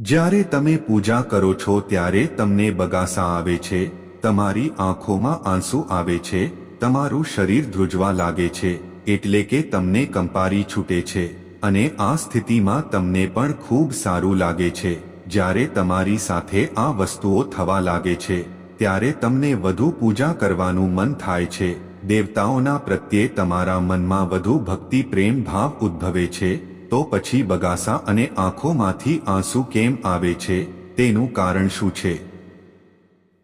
જ્યારે તમે પૂજા કરો છો ત્યારે તમને બગાસા આવે છે, તમારી આંખોમાં આંસુ આવે છે, તમારું શરીર ધ્રુજવા લાગે છે, એટલે કે તમને કંપારી છૂટે છે, અને આ સ્થિતિમાં તમને પણ ખૂબ સારું લાગે છે, જ્યારે તમારી સાથે આ વસ્તુઓ થવા લાગે છે, ત્યારે તમને વધુ પૂજા કરવાનું મન થાય છે, દેવતાઓના પ્રત્યે તમારા મનમાં વધુ ભક્તિ પ્રેમ ભાવ ઉદ્ભવે છે તો પછી બગાસા અને આંખોમાંથી આંસુ કેમ આવે છે? તેનું કારણ શું છે?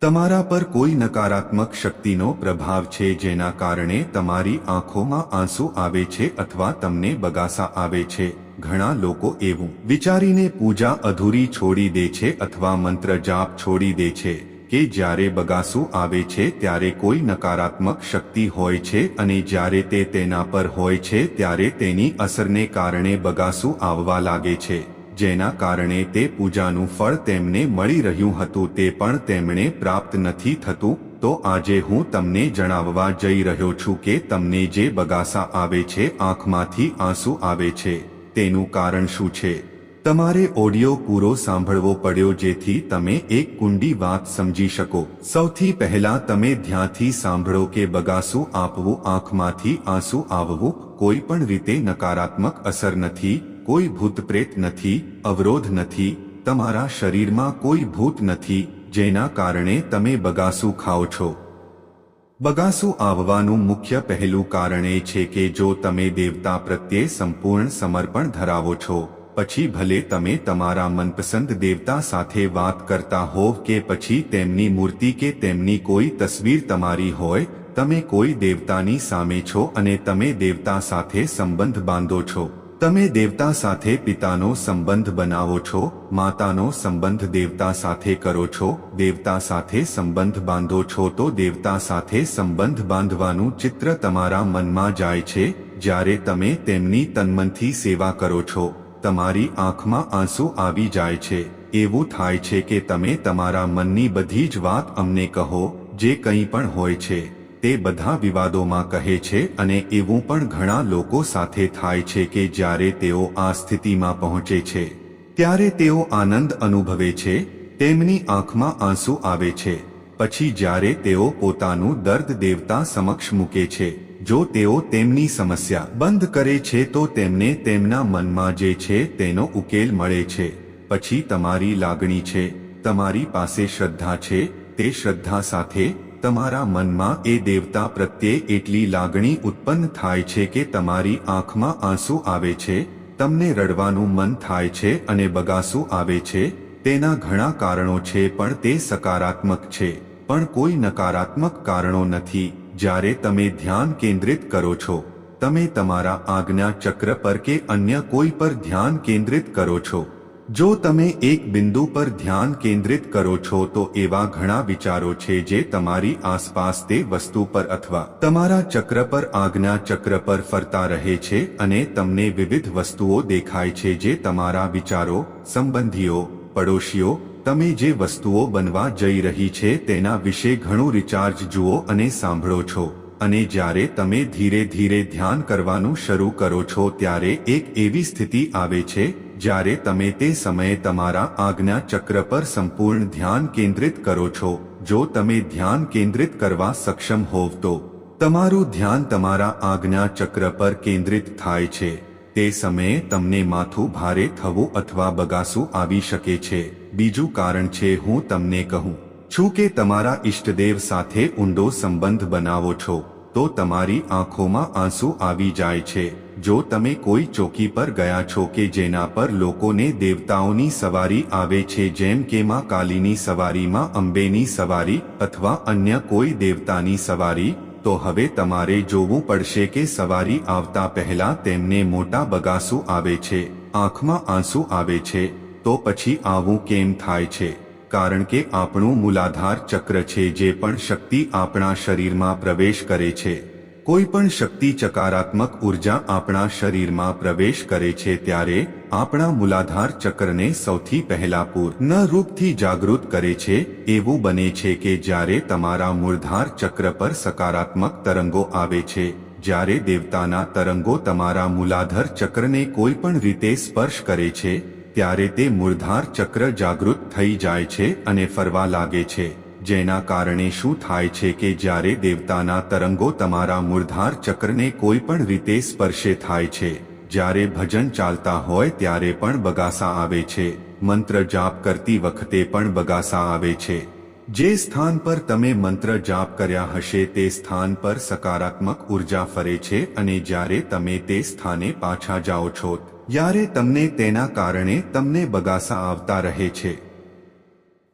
તમારા પર કોઈ નકારાત્મક શક્તિનો પ્રભાવ છે જેના કારણે તમારી આંખોમાં આંસુ આવે છે અથવા તમને બગાસા આવે છે. ઘણા લોકો એવું વિચારીને પૂજા અધૂરી છોડી દે છે અથવા મંત્ર જાપ છોડી દે છે. કે જ્યારે બગાસું આવે છે ત્યારે કોઈ નકારાત્મક શક્તિ હોય છે અને જ્યારે તે તેના પર હોય છે ત્યારે તેની અસરને કારણે બગાસું આવવા લાગે છે. જેના કારણે તે પૂજાનું ફળ તેમને મળી રહ્યું હતું તે પણ તેમણે પ્રાપ્ત નથી થતું. તો આજે હું તમને જણાવવા જઈ રહ્યો છું કે તમને જે બગાસા આવે છે આંખમાંથી આંસુ આવે છે, તેનું કારણ શું છે? તમારે ઓડિયો પૂરો સાંભળવો પડ્યો જેથી તમે એક કુંડી વાત સમજી શકો. સૌથી પહેલા તમે ધ્યાનથી સાંભળો કે બગાસું આપવું આંખમાંથી આંસુ આવવું કોઈ પણ રીતે નકારાત્મક અસર નથી, કોઈ ભૂત પ્રેત નથી, અવરોધ નથી, તમારા શરીરમાં કોઈ ભૂત નથી, જેના કારણે તમે બગાસું ખાઓ છો. બગાસું આવવાનું મુખ્ય પહેલું કારણ એ છે કે જો તમે દેવતા પ્રત્યે સંપૂર્ણ સમર્પણ ધરાવો છો પછી ભલે તમે તમારા મનપસંદ દેવતા સાથે વાત કરતા હોવ કે પછી તેમની મૂર્તિ કે તેમની કોઈ તસવીર તમારી હોય, તમે કોઈ દેવતાની સામે છો અને તમે દેવતા સાથે સંબંધ બાંધો છો. તમે દેવતા સાથે પિતાનો સંબંધ બનાવો છો, માતાનો સંબંધ દેવતા સાથે કરો છો, દેવતા સાથે સંબંધ બાંધો છો તો દેવતા સાથે સંબંધ બાંધવાનું ચિત્ર તમારા મનમાં જાય છે, જ્યારે તમે તેમની તન્મનથી સેવા કરો છો. તમારી આંખમાં આંસુ આવી જાય છે. એવું થાય છે કે તમે તમારા મનની બધી જ વાત અમને કહો, જે કંઈ પણ હોય છે. તે બધા વિવાદોમાં કહે છે અને એવું પણ ઘણા લોકો સાથે થાય છે કે જ્યારે તેઓ આ સ્થિતિમાં પહોંચે છે. ત્યારે તેઓ આનંદ અનુભવે છે, તેમની આંખમાં આંસુ આવે છે. પછી જ્યારે તેઓ પોતાનું દર્દ દેવતા સમક્ષ મૂકે છે. જો તેઓ તેમની સમસ્યા બંધ કરે છે તો તેમને તેમના મનમાં જે છે તેનો ઉકેલ મળે છે. પછી તમારી લાગણી છે, તમારી પાસે શ્રદ્ધા છે, તે શ્રદ્ધા સાથે તમારા મનમાં એ દેવતા પ્રત્યે એટલી લાગણી ઉત્પન્ન થાય છે કે તમારી આંખમાં આંસુ આવે છે, તમને રડવાનું મન થાય છે અને બગાસું આવે છે, તેના ઘણા કારણો છે પણ તે સકારાત્મક છે, પણ કોઈ નકારાત્મક કારણો નથી. જ્યારે તમે ધ્યાન કેન્દ્રિત કરો છો, તમે તમારા આજ્ઞા ચક્ર પર કે અન્ય કોઈ પર ધ્યાન કેન્દ્રિત કરો છો. જો તમે એક બિંદુ પર ધ્યાન કેન્દ્રિત કરો છો તો એવા ઘણા વિચારો છે જે તમારી આસપાસ તે વસ્તુ પર અથવા તમારા ચક્ર પર આજ્ઞા ચક્ર પર ફરતા રહે છે અને તમને વિવિધ વસ્તુઓ દેખાય છે જે તમારા વિચારો, સંબંધીઓ, પડોશીઓ તમે જે વસ્તુઓ બનવા જઈ રહી છે તેના વિશે ઘણું રિચાર્જ જુઓ અને સાંભળો છો. અને જ્યારે તમે ધીરે ધીરે ધ્યાન કરવાનું શરૂ કરો છો ત્યારે એક એવી સ્થિતિ આવે છે, જ્યારે તમે તે સમયે તમારા આજ્ઞા ચક્ર પર સંપૂર્ણ ધ્યાન કેન્દ્રિત કરો છો. જો તમે ધ્યાન કેન્દ્રિત કરવા સક્ષમ હોવ તો, તમારું ધ્યાન તમારા આજ્ઞા ચક્ર પર કેન્દ્રિત થાય છે. તે સમયે તમને માથું ભારે થવું અથવા બગાસું આવી શકે છે. બીજું કારણ છે, હું તમને કહું છું કે તમારા ઇષ્ટદેવ સાથે ઊંડો સંબંધ બનાવો છો, તો તમારી આંખોમાં આંસુ આવી જાય છે. જો તમે કોઈ ચોકી પર ગયા છો કે જેના પર લોકોને દેવતાઓની સવારી આવે છે, જેમ કે માં કાલીની સવારીમાં અંબેની સવારી અથવા અન્ય કોઈ દેવતાની સવારી તો હવે તમારે જોવું પડશે કે સવારી આવતા પહેલા તેમને મોટા બગાસું આવે છે, આંખમાં આંસુ આવે છે, તો પછી આવું કેમ થાય છે? કારણ કે આપણું મૂલાધાર ચક્ર છે જે પણ શક્તિ આપણા શરીરમાં પ્રવેશ કરે છે. કોઈ પણ શક્તિ ચકારાત્મક ઊર્જા આપણા શરીરમાં પ્રવેશ કરે છે ત્યારે આપણા મૂલાધાર ચક્રને સૌથી પહેલા પૂર્ણ રૂપથી જાગૃત કરે છે. એવું બને છે કે જ્યારે તમારા મૂળધાર ચક્ર પર સકારાત્મક તરંગો આવે છે, જ્યારે દેવતાના તરંગો તમારા મૂલાધાર ચક્રને કોઈ પણ રીતે સ્પર્શ કરે છે, ત્યારે તે મૂળધાર ચક્ર જાગૃત થઈ જાય છે અને ફરવા લાગે છે. જેના કારણે શું થાય છે કે જ્યારે દેવતાના તરંગો તમારા મૂળધાર ચક્રને કોઈ પણ રીતે સ્પર્શે થાય છે, જ્યારે ભજન ચાલતા હોય ત્યારે પણ બગાસા આવે છે, મંત્ર જાપ કરતી વખતે પણ બગાસા આવે છે. જે સ્થાન પર તમે મંત્ર જાપ કર્યા હશે તે સ્થાન પર સકારાત્મક ઊર્જા ફરે છે અને જ્યારે તમે તે સ્થાને પાછા જાઓ છો, ત્યારે તમને તેના કારણે તમને બગાસા આવતા રહે છે.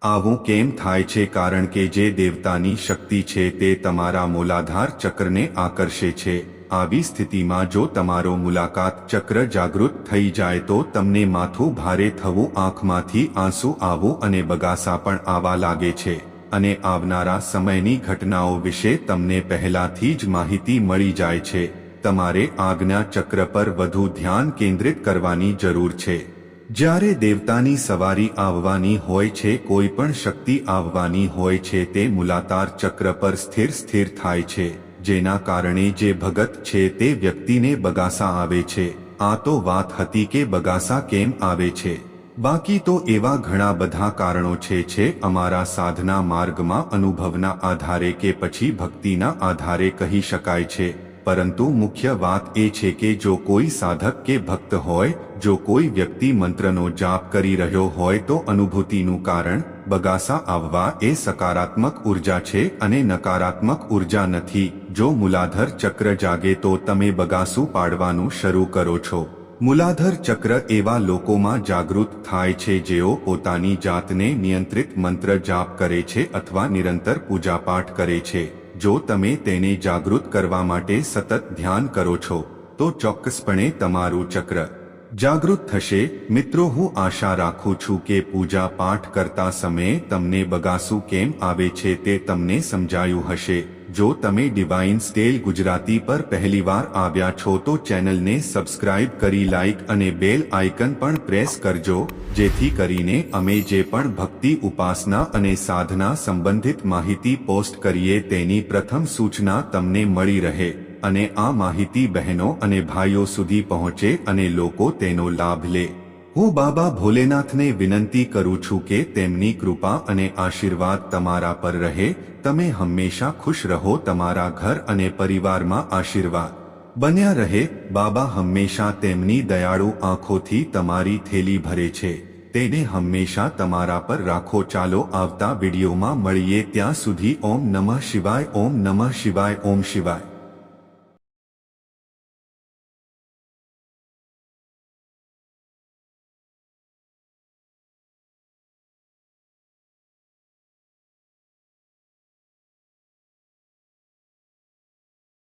આવું કેમ થાય છે? કારણ કે જે દેવતાની શક્તિ છે તે તમારા મૂલાધાર ચક્રને આકર્ષે છે. આવી સ્થિતિમાં જો તમારો મુલાકાત ચક્ર જાગૃત થઈ જાય તો તમને માથું ભારે થવું, આંખમાંથી આંસુ આવવું અને બગાસા પણ આવા લાગે છે. અને આવનારા સમયની ઘટનાઓ વિશે તમને પહેલાથી જ માહિતી મળી જાય છે. તમારે આજ્ઞા ચક્ર પર વધુ ધ્યાન કેન્દ્રિત કરવાની જરૂર છે. જ્યારે દેવતાની સવારી આવવાની હોય છે, કોઈ પણ શક્તિ આવવાની હોય છે, તે મૂલાધાર ચક્ર પર સ્થિર સ્થિર થાય છે, જેના કારણે જે ભગત છે તે વ્યક્તિને બગાસા આવે છે. આ તો વાત હતી કે બગાસા કેમ આવે છે? બાકી તો એવા ઘણા બધા કારણો છે છે અમારા સાધના માર્ગમાં અનુભવના આધારે કે પછી ભક્તિના આધારે કહી શકાય છે. પરંતુ મુખ્ય વાત એ છે કે જો કોઈ સાધક કે ભક્ત હોય, જો કોઈ વ્યક્તિ મંત્રનો જાપ કરી રહ્યો હોય તો અનુભૂતિનું કારણ, બગાસા આવવા એ સકારાત્મક ઊર્જા છે અને નકારાત્મક ઊર્જા નથી. જો મૂલાધર ચક્ર જાગે તો તમે બગાસું પાડવાનું શરૂ કરો છો. મૂલાધર ચક્ર એવા લોકોમાં જાગૃત થાય છે જેઓ પોતાની જાતને નિયંત્રિત મંત્ર જાપ કરે છે અથવા નિરંતર પૂજાપાઠ કરે છે. જો તમે તેને જાગૃત કરવા માટે સતત ધ્યાન કરો છો, તો ચોક્કસપણે તમારું ચક્ર જાગૃત થશે. મિત્રો, હું આશા રાખું છું કે પૂજા પાઠ કરતા સમયે તમને બગાસું કેમ આવે છે તે તમને સમજાયું હશે. જો તમે ડિવાઇન સ્ટેલ ગુજરાતી પર પહેલીવાર આવ્યા છો તો ચેનલને સબસ્ક્રાઇબ કરી લાઇક અને બેલ આઇકન પણ પ્રેસ કરજો, જેથી કરીને અમે જે પણ ભક્તિ ઉપાસના અને સાધના સંબંધિત માહિતી પોસ્ટ કરીએ તેની પ્રથમ સૂચના તમને મળી રહે. અને આ માહિતી બહેનો અને ભાઈઓ સુધી પહોંચે અને લોકો તેનો લાભ લે. હું બાબા ભોલેનાથને વિનંતી કરું છું કે તેમની કૃપા અને આશીર્વાદ તમારા પર રહે, તમે હંમેશા ખુશ રહો તમારા ઘર અને પરિવારમાં આશીર્વાદ. બન્યા રહે, બાબા હંમેશા તેમની દયાળુ આંખોથી તમારી થેલી ભરે છે. તેને હંમેશા તમારા પર રાખો, ચાલો આવતા વિડીયોમાં મળીએ ત્યાં સુધી ઓમ નમઃ શિવાય, ઓમ નમઃ શિવાય, ઓમ શિવાય.